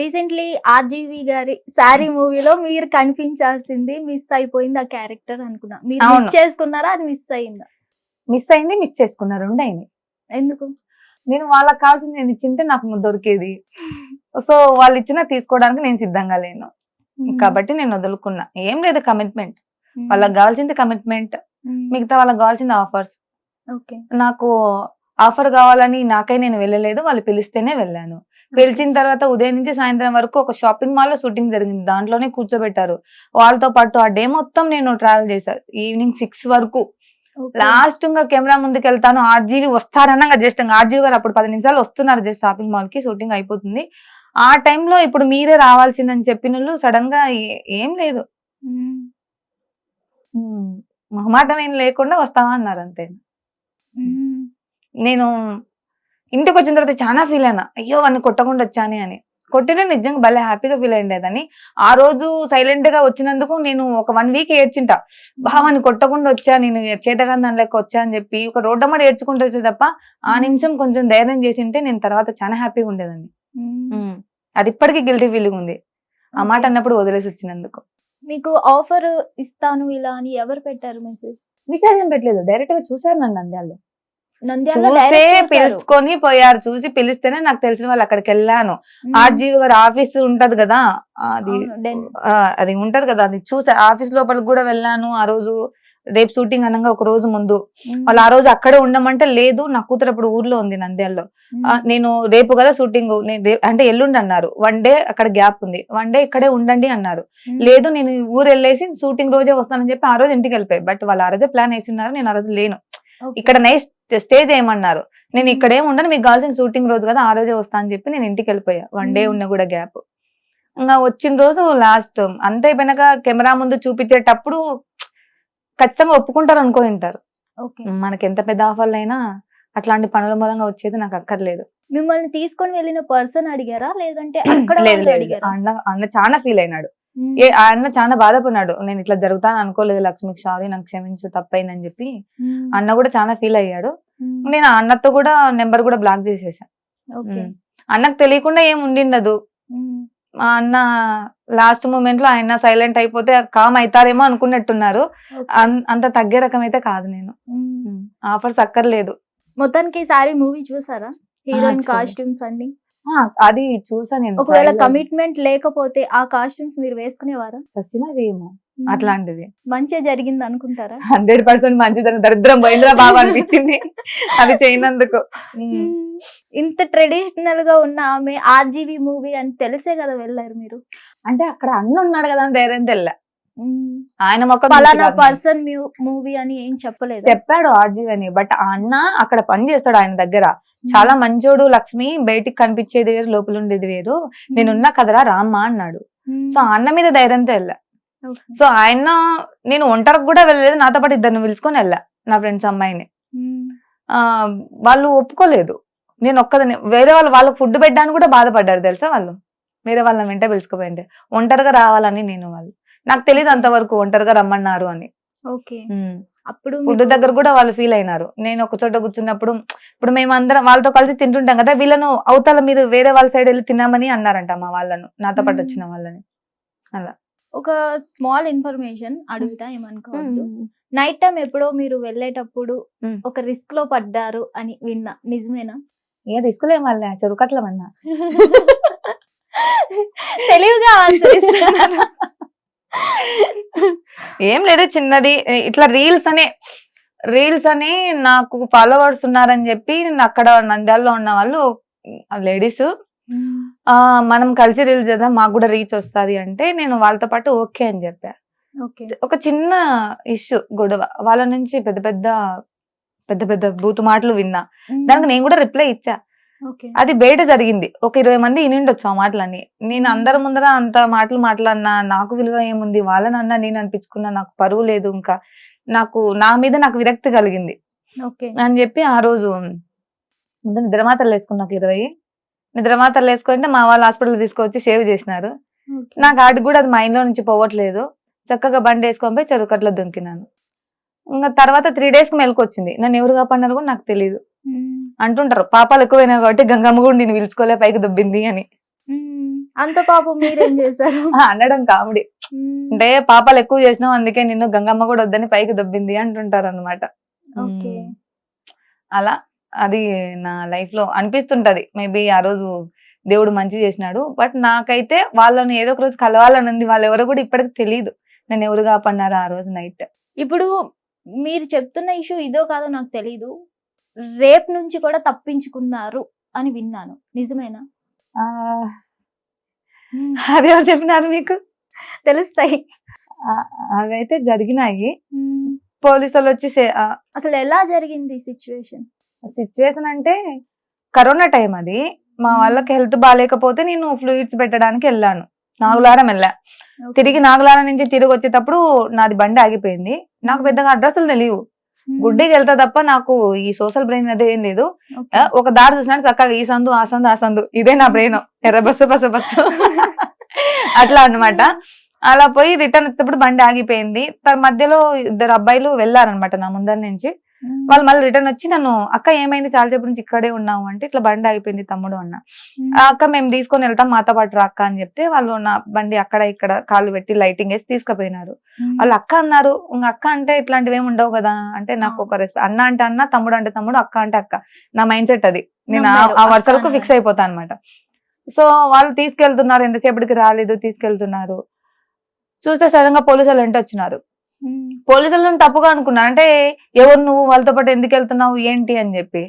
Recently RGV గారి శారీ మూవీలో మీరు కనిపించాల్సింది మిస్ అయిపోయింది ఆ క్యారెక్టర్ అనుకున్నా. మీరు. మిస్ చేసుకున్నారా? అది మిస్ అయిందా? మిస్ అయింది మిస్ చేసుకున్నారు రెండు అయినాయి ఎందుకు? నేను వాళ్ళకి కావాల్సింది నేను ఇచ్చింటే నాకు దొరికేది. సో వాళ్ళు ఇచ్చినా తీసుకోవడానికి నేను సిద్ధంగా లేను. కాబట్టి నేను వదులుకున్నా. ఏం లేదు కమిట్మెంట్ మ్మ్. వాళ్ళకి కావాల్సింది కమిట్మెంట్. మిగతా వాళ్ళకి కావాల్సింది ఆఫర్స్ ఓకే నాకు ఆఫర్ కావాలని నాకై నేను వెళ్ళలేదు వాళ్ళు పిలిస్తేనే వెళ్ళాను. పిలిచిన తర్వాత ఉదయం నుంచి సాయంత్రం వరకు ఒక షాపింగ్ మాల్లో షూటింగ్ జరిగింది. దాంట్లోనే కూర్చోబెట్టారు. వాళ్ళతో పాటు ఆ డే మొత్తం నేను ట్రావెల్ చేశాను. ఈవినింగ్ సిక్స్ వరకు. లాస్ట్ ఇంకా కెమెరా ముందుకు వెళ్తాను ఆర్జీవి వస్తారనగా జస్ట్ ఆర్జీవి గారు అప్పుడు పది నిమిషాలు వస్తున్నారు జస్ట్ షాపింగ్ మాల్కి షూటింగ్ అయిపోతుంది. ఆ టైంలో ఇప్పుడు మీరే రావాల్సిందని చెప్పిన సడన్గా ఏ- లేదు. మొహమాటం ఏం లేకుండా వస్తావా అన్నారు అంతే. నేను ఇంటికి వచ్చిన తర్వాత చాలా ఫీల్ అయినా అయ్యో వాడిని కొట్టకుండా వచ్చానే అని. కొట్టిన నిజంగా భలే హ్యాపీగా ఫీల్ అయ్యేదని ఆ రోజు సైలెంట్గా వచ్చినందుకు నేను ఒక వన్ వీక్ ఏడ్చింట. భావాన్ని కొట్టకుండా వచ్చా నేను చేతగా దాని లెక్క వచ్చా అని చెప్పి ఒక రోడ్డమ్మడి ఏడ్చుకుంటూ వచ్చే తప్ప ఆ. నిమిషం కొంచెం ధైర్యం చేసింటే నేను తర్వాత చాలా హ్యాపీగా ఉండేదాన్ని. అది ఇప్పటికీ గిల్టీ ఫీలింగ్ ఉంది. ఆ మాట. అన్నప్పుడు వదిలేసి వచ్చినందుకు. మీకు ఆఫర్ ఇస్తాను ఇలా అని ఎవరు పెట్టారు మెసేజ్ ఏం పెట్టలేదు. డైరెక్ట్గా చూసారు నన్ను నంద్యాల చూసే. పిలుచుకొని పోయారు. చూసి పిలిస్తేనే నాకు తెలిసిన వాళ్ళు అక్కడికి వెళ్ళాను. ఆర్జీవి గారి ఆఫీస్ ఉంటది కదా అది అది ఉంటది కదా అది చూసా. ఆఫీస్ లోపలికి కూడా వెళ్ళాను. ఆ రోజు రేపు షూటింగ్ అనగా ఒక రోజు ముందు. వాళ్ళు ఆ రోజు అక్కడే ఉండమంటే లేదు. నా కూతురు అప్పుడు ఊర్లో ఉంది నంద్యాలలో. నేను రేపు కదా షూటింగ్. అంటే ఎల్లుండి అన్నారు. వన్ డే అక్కడ గ్యాప్ ఉంది. వన్ డే ఇక్కడే ఉండండి అన్నారు. లేదు నేను ఊరు వెళ్ళేసి షూటింగ్ రోజే వస్తానని చెప్పి ఆ రోజు ఇంటికి వెళ్ళిపోయి. బట్ వాళ్ళు ఆ రోజే ప్లాన్ వేసిన్నారు నేను ఆ రోజు లేను. ఇక్కడ నెక్స్ట్ స్టే చేయమన్నారు నేను ఇక్కడే ఉండను మీకు కావాల్సిన షూటింగ్ రోజు కదా ఆ రోజే వస్తా అని చెప్పి నేను ఇంటికి వెళ్ళిపోయా. One day. ఉన్న కూడా గ్యాప్. ఇంకా వచ్చిన రోజు లాస్ట్ అంత అయిపోయినాక కెమెరా ముందు చూపించేటప్పుడు ఖచ్చితంగా ఒప్పుకుంటారు అనుకుంటారు ఓకే. మనకి ఎంత పెద్ద ఆఫర్లు అయినా అట్లాంటి పనుల మూలంగా వచ్చేది నాకు అక్కర్లేదు. మిమ్మల్ని తీసుకొని వెళ్ళిన పర్సన్ అడిగారా? లేదంటే అక్కడ అన్న చాలా ఫీల్ అయినాడు. ఏ అన్న చాలా బాధపడినాడు. నేను ఇట్లా జరుగుతాను అనుకోలేదు లక్ష్మికి సారీ నాకు క్షమించు తప్పైందని చెప్పి. అన్న కూడా చాలా ఫీల్ అయ్యాడు. నేను అన్నతో కూడా నెంబర్ కూడా బ్లాక్ చేసేసా. అన్నకు తెలియకుండా ఏం ఉండిండదు. మా అన్న లాస్ట్ మూమెంట్లో ఆయన సైలెంట్ అయిపోతే కామ్ అవుతారేమో అనుకున్నట్టున్నారు. అంత తగ్గే రకం అయితే కాదు నేను. ఆఫర్స్ అక్కర్లేదు. మొత్తానికి సారీ మూవీ చూసారా? హీరోయిన్. కాస్ట్యూమ్స్ అన్ని? అది చూసా నేను ఒకవేళ. కమిట్మెంట్ లేకపోతే ఆ కాస్ట్యూమ్స్ మీరు వేసుకునేవారా? చచ్చినా చేయము. అట్లాంటిది. మంచిగా జరిగింది అనుకుంటారా? హండ్రెడ్ పర్సెంట్ మంచిదని దరిద్రం పోయిందిరా బాగా అనిపించింది. అది చేయనందుకు. ఇంత ట్రెడిషనల్గా ఉన్న ఆమె ఆర్జీవి మూవీ అని తెలిసే కదా వెళ్ళారు మీరు? అంటే అక్కడ అన్న ఉన్నాడు కదా అని ధైర్యం తెల్ల. ఆయన మొక్క పలానా పర్సన్ మూవీ అని ఏం చెప్పలేదు? చెప్పాడు ఆర్జీవి అని బట్ ఆ అన్న అక్కడ పని చేస్తాడు ఆయన దగ్గర. చాలా మంచోడు లక్ష్మి బయటికి కనిపించేది వేరు లోపల ఉండేది వేరు. నేనున్నా కదరా రామ్మా అన్నాడు. సో ఆ అన్న మీద ధైర్యంతో వెళ్ళా సో ఆయన నేను ఒంటరికి కూడా వెళ్ళలేదు నాతో పాటు ఇద్దరిని పిలుచుకొని వెళ్ళా నా ఫ్రెండ్స్ అమ్మాయిని. ఆ వాళ్ళు ఒప్పుకోలేదు. నేను ఒక్కదని వేరే వాళ్ళు వాళ్ళకి ఫుడ్ పెట్టడానికి కూడా బాధపడ్డారు తెలుసా వాళ్ళు? వేరే వాళ్ళని వెంట పిలుచుకుపోయింటే. ఒంటరిగా రావాలని నేను వాళ్ళు. నాకు తెలియదు అంతవరకు ఒంటరిగా రమ్మన్నారు అని. ఓకే. అప్పుడు ఫుడ్ దగ్గర కూడా వాళ్ళు ఫీల్ అయినారు. నేను ఒక చోట కూర్చున్నప్పుడు ఇప్పుడు మేము అందరం వాళ్ళతో కలిసి తింటుంటాం కదా వీళ్ళను అవతల మీరు వేరే వాళ్ళ సైడ్ వెళ్ళి తిన్నామని అన్నారంట మా వాళ్ళను. నాతో పాటు. వచ్చిన వాళ్ళని. ఒక స్మాల్ ఇన్ఫర్మేషన్ అడుగుతా ఏమనుకోవద్దు. నైట్ టైం ఎప్పుడో మీరు వెళ్ళేటప్పుడు. ఒక రిస్క్లో పడ్డారు అని విన్నా. నిజమేనా? ఏ రిస్కులు ఏం వాళ్ళ? చెరుకట్ల అన్నా తెలివిగా ఆన్సర్ ఇస్తున్నారు ఏం లేదు చిన్నది. ఇట్లా రీల్స్ అనే రీల్స్ అని నాకు ఫాలోవర్స్ ఉన్నారని చెప్పి నేను అక్కడ నంద్యాలలో ఉన్న వాళ్ళు లేడీస్ ఆ మనం కలిసి రీల్స్ చేద్దాం మాకు కూడా రీచ్ వస్తది అంటే నేను వాళ్ళతో పాటు ఓకే అని చెప్పా. ఒక చిన్న ఇష్యూ గొడవ. వాళ్ళ నుంచి పెద్ద పెద్ద పెద్ద పెద్ద బూతు మాటలు విన్నా. దానికి నేను కూడా రిప్లై ఇచ్చా. అది బయట జరిగింది. ఒక ఇరవై మంది ఇనిండొచ్చు ఆ మాటలని నేను అందరి ముందర అంత మాటలు మాట్లాడినా నాకు విలువ ఏముంది వాళ్ళని అన్నా నేను అనిపించుకున్నా నాకు పరువు లేదు ఇంకా నాకు నా మీద నాకు విరక్తి కలిగింది. అని చెప్పి ఆ రోజు నిద్రమాతలు వేసుకున్నా ఒక ఇరవై. నిద్రమాతలు వేసుకుంటే మా వాళ్ళు హాస్పిటల్ తీసుకొచ్చి సేవ్ చేసినారు. నాకు ఆడికి కూడా అది మైండ్లో నుంచి పోవట్లేదు. చక్కగా బండి వేసుకొని పోయి చెరుకట్లో దుంకినాను ఇంకా తర్వాత త్రీ డేస్కి మెలకు వచ్చింది నన్ను ఎవరు కాపాడినారు కూడా నాకు తెలియదు అంటుంటారు. పాపాలు ఎక్కువైనా కాబట్టి గంగమ్మ కూడా నేను పిలుచుకోలే పైకి దుబ్బింది అని. అంత పాపం మీరేం చేశారు? అనడం కామెడీ. అంటే పాపాలు ఎక్కువ చేసినావు అందుకే నిన్ను గంగమ్మ కూడా వద్దని పైకి దొబ్బింది అంటుంటారు అనమాట ఓకే అలా అది నా లైఫ్లో అనిపిస్తుంటది. మేబీ ఆ రోజు దేవుడు మంచి చేసినాడు. బట్ నాకైతే వాళ్ళని ఏదో ఒక రోజు కలవాలని ఉంది. వాళ్ళు ఎవరో కూడా ఇప్పటికి తెలియదు నేను ఎవరు కాపన్నారు ఆ రోజు నైట్. ఇప్పుడు మీరు చెప్తున్న ఇష్యూ ఇదో కాదో నాకు తెలీదు. రేప్ నుంచి కూడా తప్పించుకున్నారు అని విన్నాను. నిజమేనా? అది ఎవరు చెప్పినారు మీకు? తెలుస్తాయి. అవైతే జరిగినాయి. పోలీసు వాళ్ళు వచ్చి అసలు ఎలా జరిగింది సిచ్యువేషన్? సిచ్యువేషన్ అంటే కరోనా టైం అది. మా వాళ్ళకి హెల్త్ బాగాలేకపోతే నేను ఫ్లూయిడ్స్ పెట్టడానికి వెళ్ళాను. నాగులారం వెళ్ళా. తిరిగి నాగులారం నుంచి తిరిగి వచ్చేటప్పుడు నాది బండి ఆగిపోయింది. నాకు పెద్దగా అడ్రస్లు తెలియవు. గుడ్డికి వెళ్తా తప్ప నాకు ఈ సోషల్ బ్రెయిన్ అదే ఏం లేదు. ఒక దారి చూసినాడు చక్కగా ఈ సందు ఆ సందు ఆ సందు. ఇదే నా బ్రెయిన్. ఎర్ర బస్సు బస్సు బస్సు. అట్లా అన్నమాట. అలా పోయి రిటర్న్ వచ్చేటప్పుడు బండి ఆగిపోయింది. తర్వాత మధ్యలో ఇద్దరు అబ్బాయిలు వెళ్ళారనమాట నా ముందర నుంచి. వాళ్ళు మళ్ళీ రిటర్న్ వచ్చి నన్ను అక్క ఏమైంది? చాలా సేపు నుంచి ఇక్కడే ఉన్నావు అంటే ఇట్లా బండి ఆగిపోయింది తమ్ముడు అన్న. "ఆ, అక్క మేము తీసుకొని వెళ్తాం మాతో పాటు రా అక్క అని చెప్తే వాళ్ళు నా బండి అక్కడ ఇక్కడ కాళ్ళు పెట్టి లైటింగ్ వేసి తీసుకుపోయినారు. వాళ్ళు అక్క అన్నారు "ఇంక అక్క అంటే ఇట్లాంటివి ఏమి ఉండవు కదా అంటే నాకు ఒక రెస్పెక్ట్ అన్న అంటే అన్న తమ్ముడు అంటే తమ్ముడు అక్క అంటే అక్క. నా మైండ్ సెట్ అది. నేను ఆ- వరుసలకు. ఫిక్స్ అయిపోతా అనమాట సో వాళ్ళు తీసుకెళ్తున్నారు ఎంతసేపటికి రాలేదు తీసుకెళ్తున్నారు. చూస్తే సడన్గా పోలీసు వాళ్ళు వెంట వచ్చినారు. పోలీసులను తప్పుగా అనుకున్నాను అంటే ఎవరు నువ్వు వాళ్ళతో పాటు ఎందుకు వెళ్తున్నావు ఏంటి అని చెప్పి.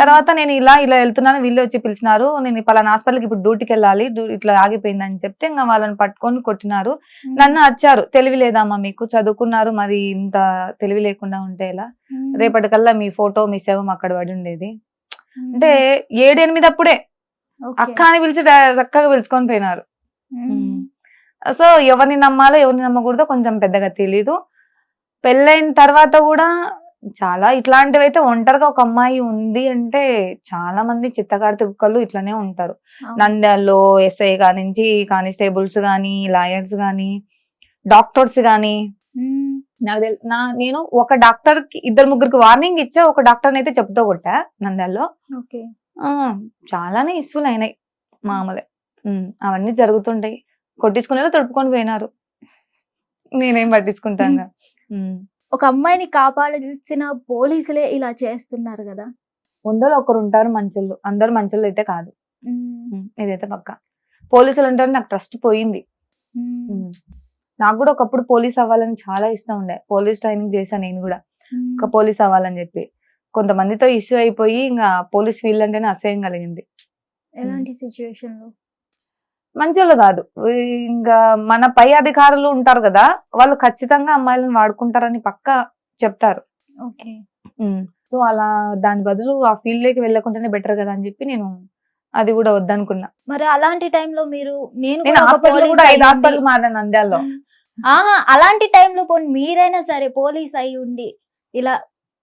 తర్వాత నేను ఇలా ఇలా వెళ్తున్నాను వీళ్ళు వచ్చి పిలిచినారు. నేను పలానా హాస్పిటల్కి ఇప్పుడు డ్యూటీకి వెళ్ళాలి ఇట్లా ఆగిపోయింది అని చెప్తే ఇంకా వాళ్ళని పట్టుకొని కొట్టినారు. నన్ను అచ్చారు తెలివి లేదమ్మా మీకు చదువుకున్నారు మరి ఇంత తెలివి లేకుండా ఉంటే ఎలా? రేపటికల్లా మీ ఫోటో మీ శవం అక్కడ పడి ఉండేది. అంటే ఏడు ఎనిమిది అప్పుడే అక్క అని పిలిచి చక్కగా పిలుచుకొని పోయినారు. సో ఎవరిని నమ్మాలో ఎవరిని నమ్మకూడదో కొంచెం పెద్దగా తెలీదు. పెళ్ళైన తర్వాత కూడా చాలా ఇట్లాంటివి అయితే ఒంటరిగా ఒక అమ్మాయి ఉంది అంటే చాలా మంది చిత్తకార్తి కుక్కలు ఇట్లానే ఉంటారు. నంద్యాలలో ఎస్ఐ కానించి కానిస్టేబుల్స్ గాని లాయర్స్ గాని డాక్టర్స్ గాని. నాకు తెల్ నా నేను ఒక డాక్టర్కి ఇద్దరు ముగ్గురికి వార్నింగ్ ఇచ్చా ఒక డాక్టర్ అయితే చెప్తూ కొట్టా నంద్యాలలో. చాలానే ఇష్యూలు అయినాయి మామూలే. అవన్నీ జరుగుతుంటాయి. కొట్టించుకునేలా తడుపుకొని పోయినారు. నేనేం పట్టించుకుంటాను? ఒక అమ్మాయిని కాపాడాల్సిన పోలీసులే ఇలా చేస్తున్నారు కదా. వందలో ఒకరు ఉంటారు మంచోళ్ళు అందరు మంచోళ్ళు అయితే కాదు. ఇదైతే పక్క. పోలీసులు అంటారు నాకు ట్రస్ట్ పోయింది. నాకు కూడా ఒకప్పుడు పోలీస్ అవ్వాలని చాలా ఇష్టం ఉండే. పోలీస్ ట్రైనింగ్ చేశాను నేను కూడా. ఒక పోలీస్ అవ్వాలని చెప్పి. కొంతమందితో ఇష్యూ అయిపోయి ఇంకా పోలీస్ ఫీల్డ్ అంటేనే అసహ్యం కలిగింది. ఎలాంటి సిచ్యువేషన్లో మంచోళ్ళు కాదు. ఇంకా మన పై అధికారులు ఉంటారు కదా వాళ్ళు ఖచ్చితంగా అమ్మాయిలను వాడుకుంటారని పక్క చెప్తారు. ఓకే. సో అలా దాని బదులు ఆ ఫీల్డ్లోకి వెళ్ళకుండానే బెటర్ కదా అని చెప్పి నేను అది కూడా వద్దనుకున్నా. మరి అలాంటి టైంలో మీరు నేను హాస్పిటల్ నంద్యాలలో అలాంటి టైంలో పోనీ మీరైనా సరే పోలీస్ అయి ఉండి ఇలా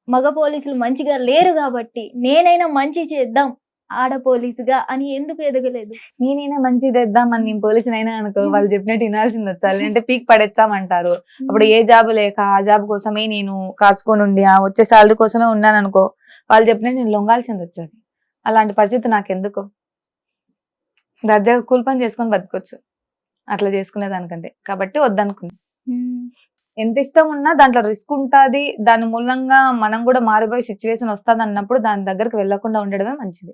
మగ పోలీసులు మంచిగా లేరు కాబట్టి నేనైనా మంచి చేద్దాం. ఆడ పోలీసుగా అని ఎందుకు ఎదగలేదు? నేనైనా మంచిది తెద్దామని నేను పోలీసు అయినా అనుకో వాళ్ళు చెప్పినట్టు వినాల్సింది వచ్చాలి అంటే పీక్ పడేస్తామంటారు. అప్పుడు ఏ జాబ్ లేక ఆ జాబ్ కోసమే నేను కాసుకొని ఉండి ఆ వచ్చే సాలరీ కోసమే ఉన్నాను అనుకో వాళ్ళు చెప్పినట్టు నేను లొంగాల్సింది వచ్చేది. అలాంటి పరిస్థితి నాకు ఎందుకు దర్జాగా కూలి పని చేసుకొని బతకొచ్చు. అట్లా చేసుకునే దానికంటే కాబట్టి వద్దనుకున్నా. ఉమ్. ఎంత ఇష్టం ఉన్నా దాంట్లో రిస్క్ ఉంటది. దాని మూలంగా మనం కూడా మారిపోయే సిచ్యువేషన్ వస్తుంది అన్నప్పుడు దాని దగ్గరకు వెళ్ళకుండా ఉండడమే మంచిది.